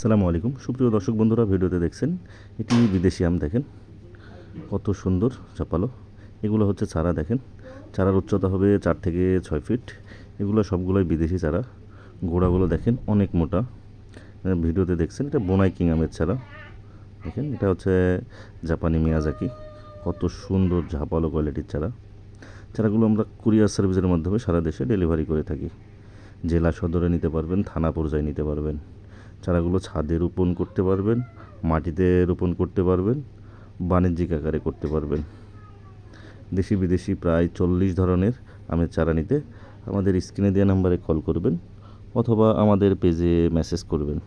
সালামু আলাইকুম। সুপ্রিয় দর্শক বন্ধুরা, ভিডিওতে দেখছেন এটি বিদেশি আম দেখেন। কত সুন্দর চাপালো। এগুলো হচ্ছে চারা দেখেন। চারার উচ্চতা হবে চার থেকে ছয় ফিট। এগুলো সবগুলোই বিদেশি চারা। গোড়াগুলো দেখেন অনেক মোটা। ভিডিওতে দেখছেন, এটা বোনাই কিং আমের চারা। দেখেন, এটা হচ্ছে জাপানি মিয়াজাকি। কত সুন্দর ঝাপালো কোয়ালিটির চারা। চারাগুলো আমরা কুরিয়ার সার্ভিসের মাধ্যমে সারা দেশে ডেলিভারি করে থাকি। জেলা সদরে নিতে পারবেন, থানা পর্যায়ে নিতে পারবেন। চারাগুলো ছাদে রোপণ করতে পারবেন, মাটিতে রোপণ করতে পারবেন, বাণিজ্যিক আকারে করতে পারবেন। দেশি বিদেশি প্রায় চল্লিশ ধরনের আমের চারা নিতে আমাদের স্ক্রিনে দেওয়া নাম্বারে কল করবেন অথবা আমাদের পেজে মেসেজ করবেন।